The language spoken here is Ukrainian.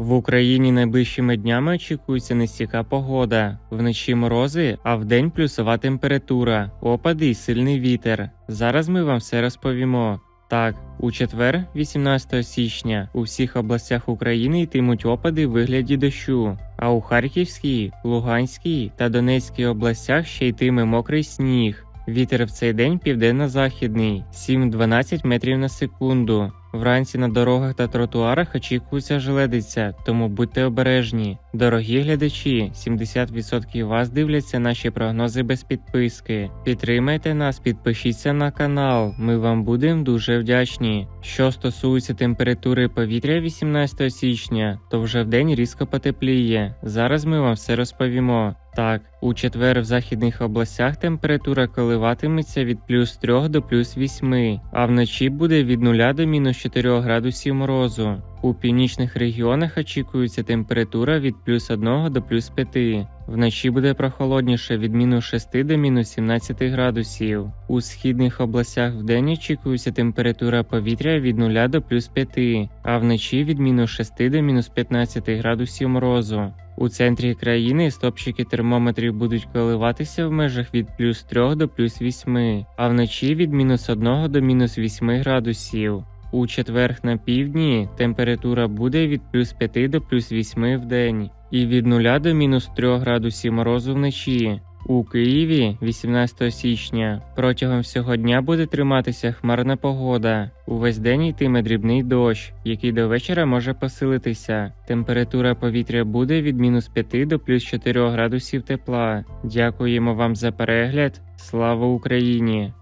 В Україні найближчими днями очікується нестійка погода, вночі морози, а вдень плюсова температура, опади і сильний вітер. Зараз ми вам все розповімо. Так, у четвер, 18 січня, у всіх областях України йтимуть опади в вигляді дощу, а у Харківській, Луганській та Донецькій областях ще йтиме мокрий сніг. Вітер в цей день південно-західний 7-12 метрів на секунду. Вранці на дорогах та тротуарах очікується желедиця, тому будьте обережні. Дорогі глядачі, 70% вас дивляться наші прогнози без підписки. Підтримайте нас, підпишіться на канал. Ми вам будемо дуже вдячні. Що стосується температури повітря 18 січня, то вже вдень різко потепліє. Зараз ми вам все розповімо. Так, у четвер в західних областях температура коливатиметься від плюс 3 до плюс 8, а вночі буде від 0 до мінус 4 градусів морозу. У північних регіонах очікується температура від плюс 1 до плюс 5. Вночі буде прохолодніше від мінус 6 до мінус 17 градусів. У східних областях вдень очікується температура повітря від 0 до плюс 5, а вночі від мінус 6 до мінус 15 градусів морозу. У центрі країни стопчики термометрів будуть коливатися в межах від плюс 3 до плюс 8, а вночі від мінус 1 до мінус 8 градусів. У четверг на півдні температура буде від плюс 5 до плюс 8 в день і від 0 до мінус 3 градусів морозу вночі. У Києві 18 січня протягом всього дня буде триматися хмарна погода. Увесь день йтиме дрібний дощ, який до вечора може посилитися. Температура повітря буде від мінус 5 до плюс 4 градусів тепла. Дякуємо вам за перегляд. Слава Україні!